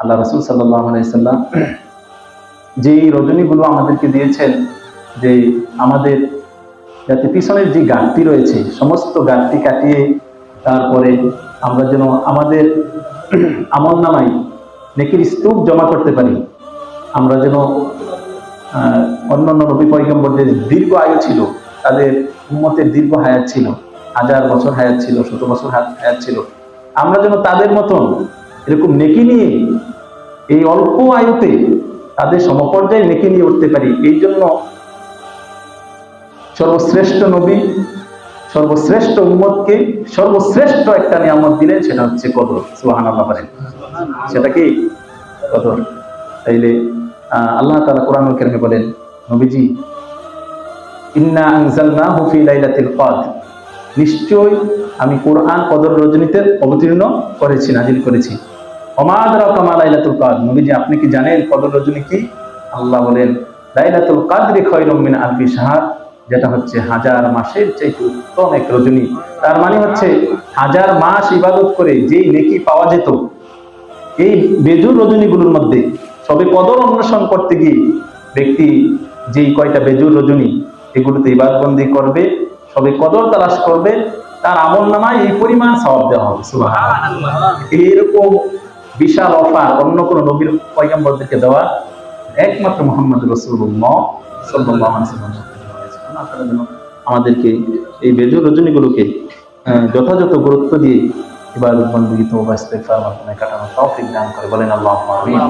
আল্লাহ রসুল সাল্লাহ আলাইসাল্লাম যেই রজনীগুলো আমাদেরকে দিয়েছেন, যে আমাদের যাতে পিছনের যে ঘাটতি রয়েছে, সমস্ত ঘাটতি কাটিয়ে তারপরে আমরা যেন আমাদের আমল নামাই নেকির স্তূপ জমা করতে পারি। আমরা যেন অন্যান্য নবী পয়গম্বরদের দীর্ঘ আয়ু ছিল, তাদের উম্মতের দীর্ঘ হায়াত ছিল, হাজার বছর হায়াত ছিল, শত বছর হায়াত ছিল। আমরা যেন তাদের মতন এরকম নেকি নিয়ে এই অল্প আয়ুতে তাদের সমপর্যায়ে নেকি নিয়ে উঠতে পারি, এই জন্য সর্বশ্রেষ্ঠ নবী, সর্বশ্রেষ্ঠ উম্মতকে সর্বশ্রেষ্ঠ একটা নিয়ামত দিলেন, সেটা হচ্ছে কদর সুহান আল্লাহ পারেন সেটা কি? কদর। তাইলে আল্লাহ তাআলা কোরআনুল কারিমে বলেন, নবীজি, ইন্না আনজালনাহু ফি লাইলাতিল কদর। নিশ্চয় আমি কোরআন কদর রজনীতে অবতীর্ণ করেছি, নাজিল করেছি। অমাদরা কামা লাইলাতুল কদর। নবীজি আপনি কি জানেন কদর রজনী কি? আল্লাহ বলেন লাইলাতুল কদরি খায়রুম মিন আলফি শাহর যেটা হচ্ছে হাজার মাসের চাইতে উত্তম এক রজনী। তার মানে হচ্ছে হাজার মাস ইবাদত করে যেই নেকি পাওয়া যেত এই বেজুর রজনীগুলোর মধ্যে সবে কদর অন্বেষণ করতে গিয়ে ব্যক্তি যেই কয়টা বেজুর রজনী এগুলোতে ইবাদবন্দি করবে সবে কদর তালাশ করবে তার আমল নামায় এই পরিমাণ সওয়াব দেওয়া হবে সুবহানাল্লাহ। এইরকম বিশাল অফার, অন্য কোন নবীর পয়গম্বরদেরকে দেওয়া একমাত্র মোহাম্মদ রসুল্লাহ আমাদেরকে এই বেজ রজনীগুলোকে গুলোকে যথাযথ গুরুত্ব দিয়ে এবার বন্দী তো মাধ্যমে কাটানো তৌফিক দান করে। বলেন আল্লাহ আমিন।